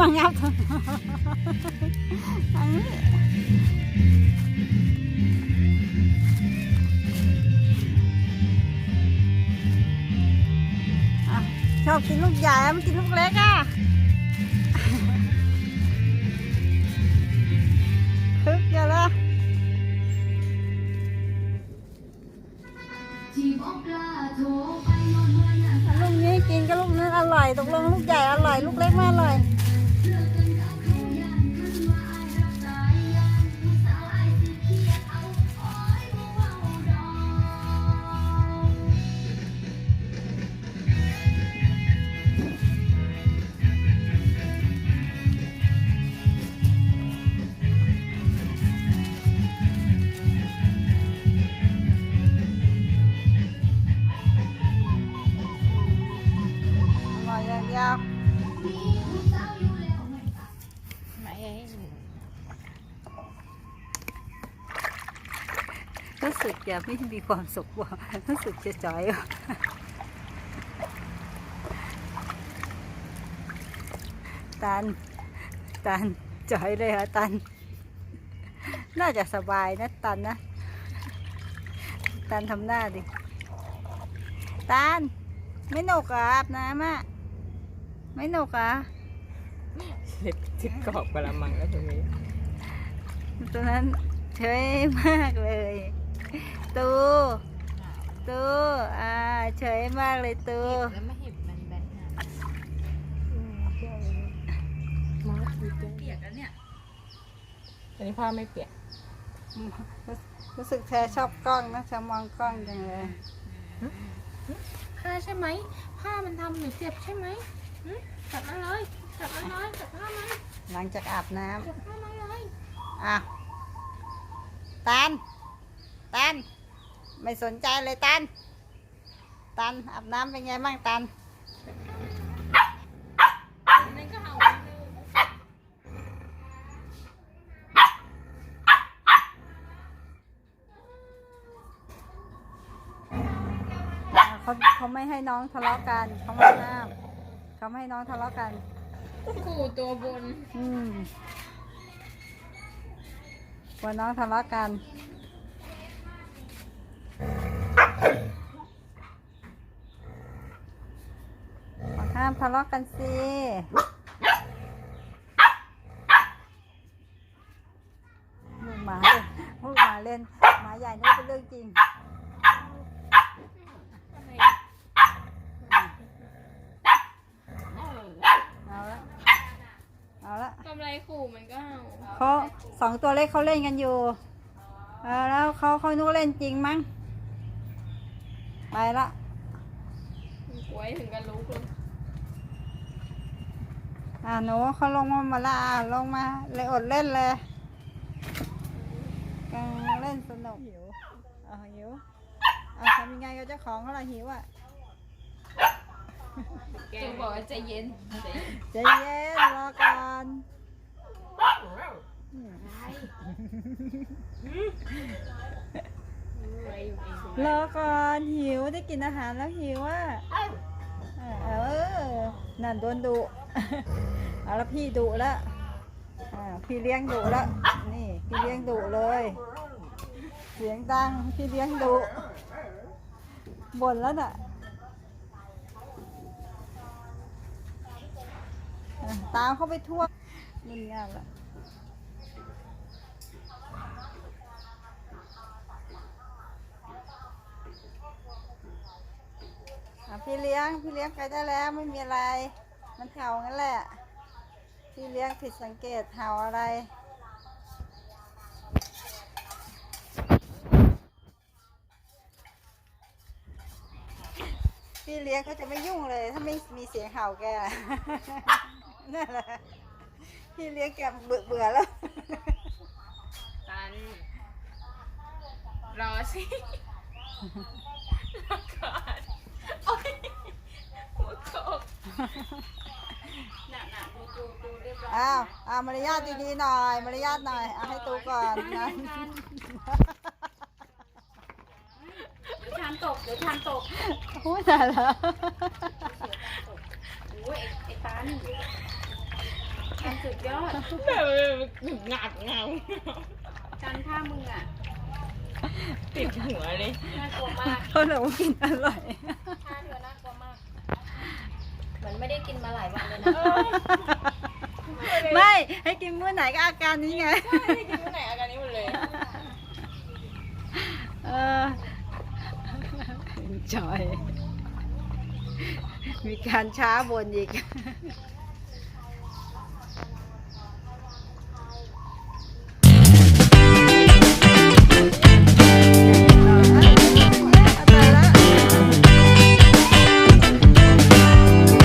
มางับทางนี้ชอบกินลูกใหญ่มันกินลูกเล็กอะคึกเยอะละที่บอกกล้าโทรไปนอนวันน่ะลูกนี้กินก็ลูกนั้นอร่อย ตกลงลูกใหญ่อร่อย ลูกเล็กไม่อร่อย รู้สึกจะไม่มีความสุขว่ะรู้สึกจะจ่อยว่ะตันตันจ่อยเลยเหรอตัน น่าจะสบายนะตันนะ ตันทำหน้าดิตันไม่หนกเหรออาบน้ำอะไม่หนกเหรอเล็บทิดกรอบกระมังแล้วตรงนี้ตอนนั้นเฉยมากเลย ตูตูอ่าเฉยมากเลยตูแล้วมาเห็บมันแบนหามาคือเปียกแล้วเนี่ยอันนี้ผ้าไม่เปียก รู้สึกแชร์ชอบกล้องนะจะมองกล้องจังเลยผ้าใช่ไหมผ้ามันทำหนูเจ็บใช่ไหมจับมาเลยจับมาเลยจับผ้ามาหลังจากอาบน้จับผ้ามาเลยอะตันตัน ไม่สนใจเลยตัน ตันอาบน้ำเป็นไงบ้างตันนั่นก็เอาไปเลยอะเขาเขาไม่ให้น้องทะเลาะกันเขาไม่ห้ามเขาไม่ให้น้องทะเลาะกัน ขู่ตัวบน อืมกลัวน้องทะเลาะกัน ห้าม ทะเลาะกันสิ ลูกหมาเล่นลูกหมาเล่น หมาใหญ่นี่เป็นเรื่องจริง เอาละ เอาละกำไรขู่มันก็เอาเขาสองตัวเล็กเขาเล่นกันอยู่ เออแล้วเขาเขานุกเล่นจริงมั้ง ไปละ กล้วยถึงกันลุกเลย อ่าหนูเขาลงมามาละอะลงมาเลยอดเล่นเลยกำลังเล่นสนุกหิวอ่าหิวอ่าทำยังไงกับเจ้าของเขาล่ะหิวอะตูบอกว่าใจเย็นใจเย็นใจเย็นรอก่อนอืมอะไรอยู่เองรอก่อนหิวได้กินอาหารแล้วหิวอะเออเออนั่นโดนดุ เอาละพี่ดุแล้วอ่าพี่เลี้ยงดุแล้วนี่พี่เลี้ยงดุเลย เสียงดังพี่เลี้ยงดุบ่นแล้วน่ะอะตามเข้าไปทั่วมึนงานละอะพี่เลี้ยง พี่เลี้ยงไปได้แล้วไม่มีอะไร มันเห่างั้นแหละพี่เลี้ยงผิดสังเกตเห่าอะไรพี่เลี้ยงเขาจะไม่ยุ่งเลย ถ้าไม่มีเสียงเห่าแกนั่นแหละพี่เลี้ยงแกเบื่อเบื่อแล้วตันรอสิรอก่อนโอ๊ยหัวโขก หนักหนักดูดูดูเรียบร้อยอ้าวอ้าวมารยาทดีๆหน่อยมารยาทหน่อยเอาให้ตูก่อนนะเดี๋ยวทานตกเดี๋ยวทานตกพูดแต่ละโอ้ยไอ้ไอ้ตันกันสุดยอดแบบงับงับกันถ้ามึงอะติดหัวเลยน่ากลัวมากเขาเลยว่ากินอร่อย ไม่ได้กินมาหลายวันเลยนะไม่ ให้กินเมื่อไหนก็อาการนี้ไง ใช่ไม่กินเมื่อไหนอาการนี้หมดเลย เออจอย มีการช้าบนอีก